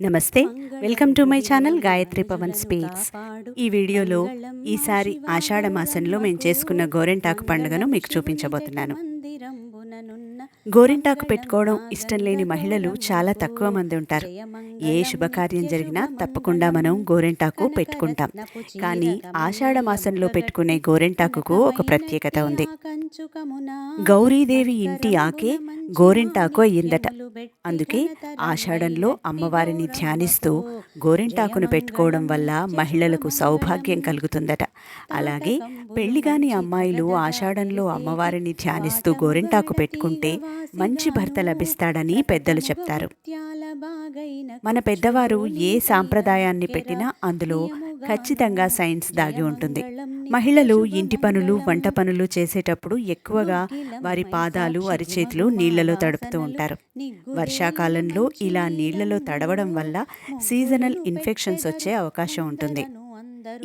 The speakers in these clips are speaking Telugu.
నమస్తే. Welcome to my channel Gayatri Pavan speaks. ఈ వీడియోలో ఈసారి ఆషాఢ మాసంలో మేము చేసుకున్న గోరెంటాకు పండుగను మీకు చూపించబోతున్నాను. గోరింటాకు పెట్టుకోవడం ఇష్టం లేని మహిళలు చాలా తక్కువ మంది ఉంటారు. ఏ శుభకార్యం జరిగినా తప్పకుండా మనం గోరింటాకు పెట్టుకుంటాం. కానీ ఆషాఢ మాసంలో పెట్టుకునే గోరింటాకుకు ఒక ప్రత్యేకత ఉంది. గౌరీదేవి ఇంటి ఆకే గోరింటాకు అయ్యిందట. అందుకే ఆషాఢంలో అమ్మవారిని ధ్యానిస్తూ గోరింటాకును పెట్టుకోవడం వల్ల మహిళలకు సౌభాగ్యం కలుగుతుందట. అలాగే పెళ్ళిగాని అమ్మాయిలు ఆషాఢంలో అమ్మవారిని ధ్యానిస్తూ గోరింటాకు పెట్టుకుంటే మంచి భర్త లభిస్తాడని పెద్దలు చెప్తారు. మన పెద్దవారు ఏ సాంప్రదాయాన్ని పెట్టినా అందులో ఖచ్చితంగా సైన్స్ దాగి ఉంటుంది. మహిళలు ఇంటి పనులు వంట పనులు చేసేటప్పుడు ఎక్కువగా వారి పాదాలు అరిచేతులు నీళ్ళలో తడుపుతూ ఉంటారు. వర్షాకాలంలో ఇలా నీళ్ళలో తడవడం వల్ల సీజనల్ ఇన్ఫెక్షన్స్ వచ్చే అవకాశం ఉంటుంది.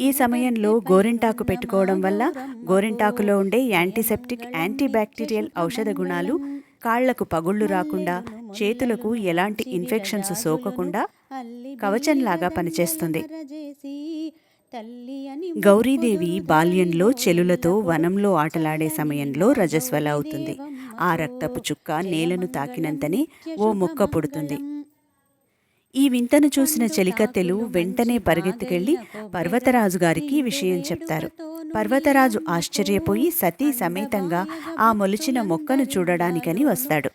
ఈ సమయంలో గోరింటాకు పెట్టుకోవడం వల్ల గోరింటాకులో ఉండే యాంటీసెప్టిక్ యాంటీబ్యాక్టీరియల్ ఔషధ గుణాలు కాళ్ళకు పగుళ్ళు రాకుండా చేతులకు ఎలాంటి ఇన్ఫెక్షన్స్ సోకకుండా కవచంలాగా పనిచేస్తుంది. గౌరీదేవి బాల్యంలో చెలులతో వనంలో ఆటలాడే సమయంలో రజస్వల అవుతుంది. ఆ రక్తపు చుక్క నేలను తాకినంతనే ఓ మొక్క పుడుతుంది. ఈ వింతను చూసిన చెలికత్తెలు వెంటనే పరిగెత్తుకెళ్ళి పర్వతరాజు గారికి విషయం చెప్తారు. పర్వతరాజు ఆశ్చర్యపోయి సతీ సమేతంగా ఆ మొలిచిన మొక్కను చూడడానికని వస్తాడు.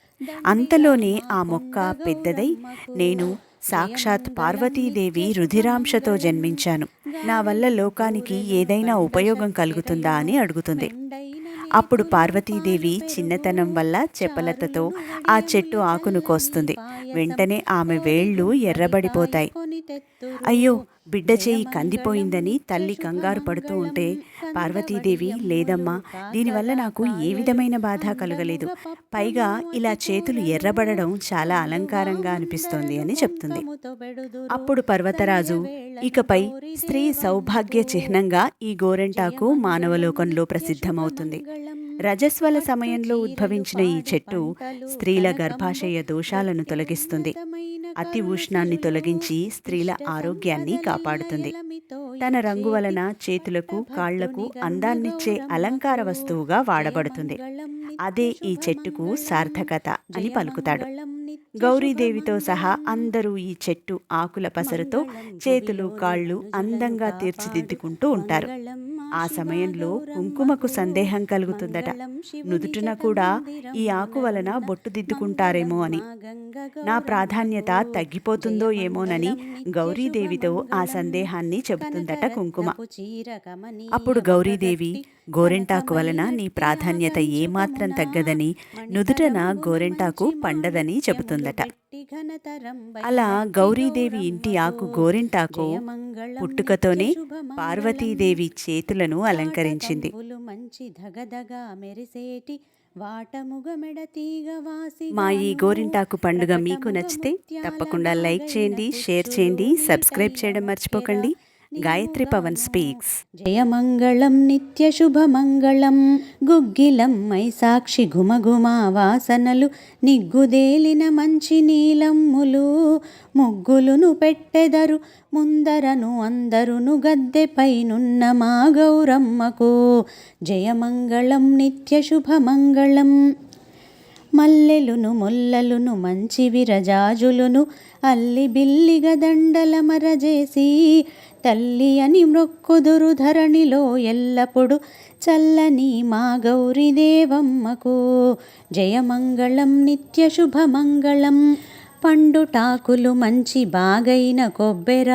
అంతలోనే ఆ మొక్క పెద్దదై నేను సాక్షాత్ పార్వతీదేవి రుధిరాంశతో జన్మించాను. నా వల్ల లోకానికి ఏదైనా ఉపయోగం కలుగుతుందా అని అడుగుతుంది. అప్పుడు పార్వతీదేవి చిన్నతనం వల్ల చెప్పలతతో ఆ చెట్టు ఆకును కోస్తుంది. వెంటనే ఆమె వేళ్ళు ఎర్రబడిపోతాయి. అయ్యో బిడ్డ చేయి కందిపోయిందని తల్లి కంగారు పడుతూ ఉంటే పార్వతీదేవి లేదమ్మా దీనివల్ల నాకు ఏ విధమైన బాధ కలగలేదు. పైగా ఇలా చేతులు ఎర్రబడడం చాలా అలంకారంగా అనిపిస్తోంది అని చెప్తుంది. అప్పుడు పర్వతరాజు ఇకపై స్త్రీ సౌభాగ్య చిహ్నంగా ఈ గోరెంటాకు మానవలోకంలో ప్రసిద్ధమవుతుంది. రజస్వల సమయంలో ఉద్భవించిన ఈ చెట్టు స్త్రీల గర్భాశయ దోషాలను తొలగిస్తుంది. అతి ఉష్ణాన్ని తొలగించి స్త్రీల ఆరోగ్యాన్ని కాపాడుతుంది. తన రంగు వలన చేతులకు కాళ్ళకు అందాన్నిచ్చే అలంకార వస్తువుగా వాడబడుతుంది. అదే ఈ చెట్టుకు సార్థకత అని పలుకుతాడు. గౌరీదేవితో సహా అందరూ ఈ చెట్టు ఆకుల పసరుతో చేతులు కాళ్ళు అందంగా తీర్చిదిద్దుకుంటూ ఉంటారు. ఆ సమయంలో కుంకుమకు సందేహం కలుగుతుందట. నుదుటిన కూడా ఈ ఆకు వలన బొట్టు దిద్దుకుంటారేమో అని. నా ప్రాధాన్యత తగ్గిపోతుందో ఏమోనని గౌరీదేవితో ఆ సందేహాన్ని చెబుతుందట కుంకుమ. అప్పుడు గౌరీదేవి గోరెంటాకు వలన నీ ప్రాధాన్యత ఏమాత్రం తగ్గదని నుదుటన గోరెంటాకు పండదని చెబుతుందట అలా గౌరీదేవి ఇంటి ఆకు గోరింటాకు పుట్టుకతోనే పార్వతీదేవి చేతులను అలంకరించింది. మా ఈ గోరింటాకు పండుగ మీకు నచ్చితే తప్పకుండా లైక్ చేయండి షేర్ చేయండి సబ్స్క్రైబ్ చేయడం మర్చిపోకండి. గాయత్రి పవన్ స్పీక్స్. జయమంగళం నిత్యశుభమంగళం గుగ్గిలం మై సాక్షి ఘుమఘుమా వాసనలు నిగ్గుదేలిన మంచి నీలమ్ములు ముగ్గులును పెట్టెదరు ముందరను అందరును గద్దెపైనున్న మా గౌరమ్మకు. జయమంగళం నిత్యశుభమంగళం. మల్లెలును ముల్లలును మంచి విరజాజులును అల్లి బిల్లిగ దండల మరజేసి తల్లి అని మ్రొక్కుదురు ధరణిలో ఎల్లప్పుడు చల్లని మా గౌరీదేవమ్మకు జయమంగళం నిత్య శుభమంగళం. పండుటాకులు మంచి బాగైన కొబ్బెర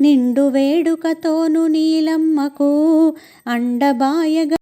నిండు వేడుకతోను నీలమ్మకు. అండబాయగ